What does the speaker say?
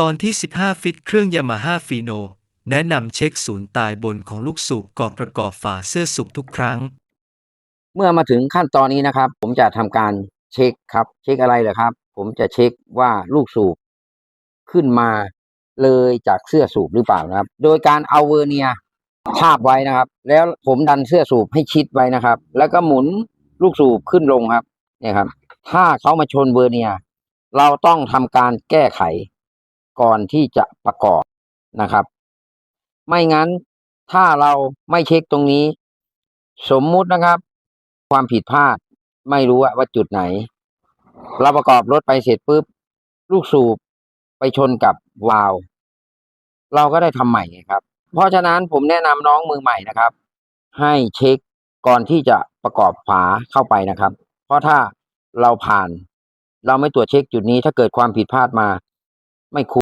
ตอนที่ 15 ฟิตเครื่องยามาฮ่าฟีโน แนะนำเช็คศูนย์ตายบนของลูกสูบก่อนประกอบฝาเสื้อสูบทุกครั้ง เมื่อมาถึงขั้นตอนนี้นะครับ ผมจะทำการเช็คครับ เช็คอะไรเหรอครับ ผมจะเช็คว่าลูกสูบขึ้นมาเลยจากเสื้อสูบหรือเปล่านะครับ โดยการเอาเวอร์เนียทาบไว้นะครับ แล้วผมดันเสื้อสูบให้ชิดไว้นะครับ แล้วก็หมุนลูกสูบขึ้นลงครับเนี่ยครับ ถ้าเขามาชนเวอร์เนีย เราต้องทำการแก้ไข ก่อนที่จะประกอบนะครับ ไม่งั้นถ้าเราไม่เช็คตรงนี้ สมมุตินะครับ ความผิดพลาดไม่รู้ว่าจุดไหน เราประกอบรถไปเสร็จปุ๊บ ลูกสูบไปชนกับวาล์วเราก็ได้ทำใหม่ไงครับ เพราะฉะนั้นผมแนะนำน้องมือใหม่นะครับ ให้เช็คก่อนที่จะประกอบฝาเข้าไปนะครับ เพราะถ้าเราผ่าน เราไม่ตรวจเช็คจุดนี้ถ้าเกิดความผิดพลาดมาไม่คุ้ม